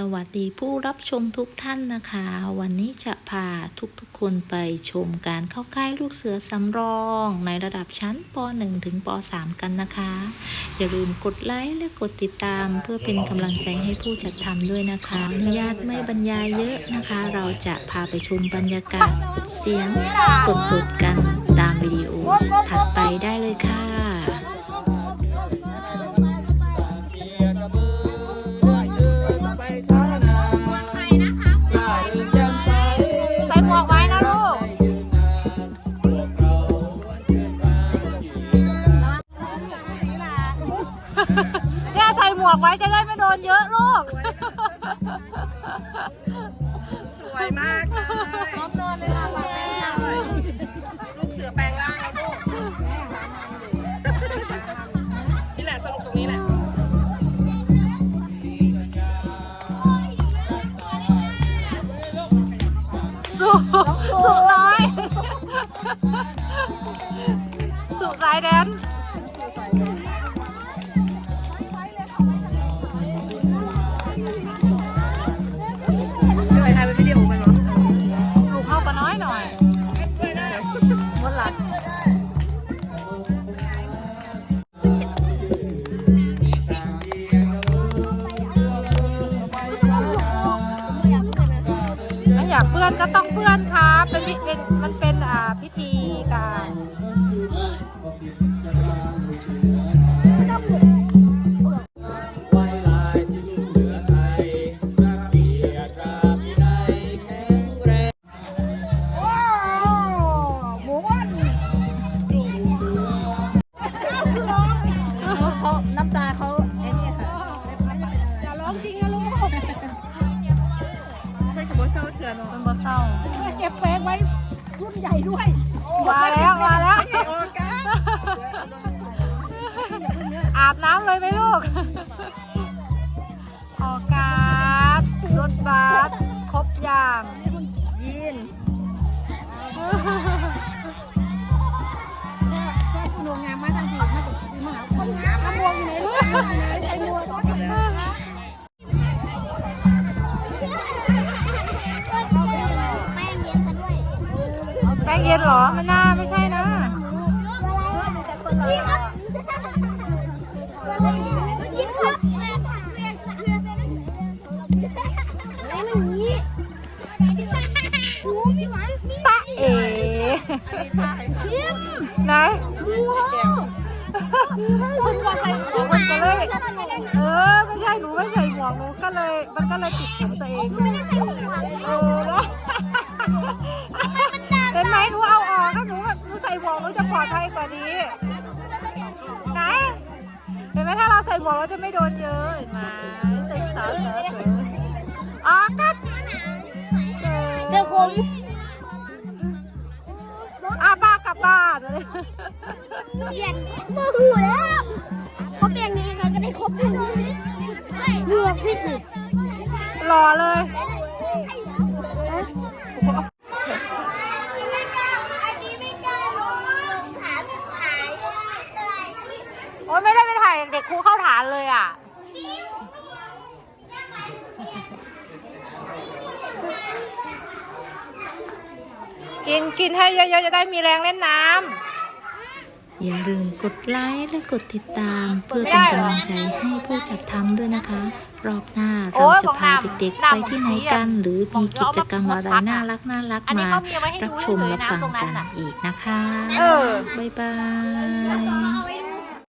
สวัสดีผู้รับชมทุกท่านนะคะ วันนี้จะพาทุกๆคนไปชมการเข้าค่ายลูกเสือสำรองในระดับชั้นป .1 ถึงป .3 กันนะคะ อย่าลืมกดไลค์และกดติดตามเพื่อเป็นกำลังใจให้ผู้จัดทำด้วยนะคะอนุญาตไม่บรรยายเยอะนะคะ เราจะพาไปชมบรรยากาศเสียงสดๆกันตามวิดีโอถัดไปได้เลยค่ะ วกไว้จะได้ไม่โดนเยอะลูก สวยมากเลยลูกเสือแปลงร่างแล้วลูกนี่แหละสรุปตรงนี้แหละสุสุน้อย สุสายแดน อยากเพื่อนก็ต้องเพื่อนครับเป็นพิเป็นมันเป็นอ่าพิธีการไว้ลายสิ้น เอไทยรักเกียรติราพิไดแข็งแรงเขาน้ำตาเขาไอ้นี่ค่ะอย่าร้องจริงนะลูกใช่กับโบเซลเถื่อนเนาะเป็นบ่เศร้าเก็บแป้งไว้รุ่นใหญ่ด้วยมาแล้วมาแล้วอาบน้ำเลยไหมลูก ออกการรถบัสครบอย่างยีน งเย็นเหรอไม่น่าไม่ใช่นะ ตะเอ๋ไหนคุณมาใส่หมวกมันก็เลย เออ ไม่ใช่ หนูไม่ใส่หมวกหนูก็เลย มันก็เลยติดกับตัวเอง เออ มวกหนูจะปลอดภัยกว่านี้ ไหน เห็นไหมถ้าเราใส่หมวกเราจะไม่โดนเยอะเห็นไหมตึงสาวเสือเสืออ๋อก็เดี๋ยวผมอาบ้ากลับบ้านเลยเปลี่ยนโมหูแล้วเขาเปลี่ยนนี้มันก็ได้ครบอยู่เลือกที่สุดหล่อเลย อันนี้ไม่กล้าลงลงฐานสุดท้าย โอ้ยไม่ได้ไปถ่าย เด็กครูเข้าฐานเลยอะ กินกินให้เยอะๆจะได้มีแรงเล่นน้ำอย่าลืมกดไลค์และกดติดตาม เพื่อเป็นกำลังใจให้ผู้จัดทำด้วยนะคะ รอบหน้าโอ้เรายจะพาบอกน้ำเด็กๆ ไปที่ไหนกันน้ำหรือมีกิจกรรมอะไรน่ารักน่ารักอันนี้มาเขามีเอาไว้ให้รับดูชมเลยรับนะฟังตรงนั้กันนน่ะอีกนะคะเออบ๊ายบายเอาไว้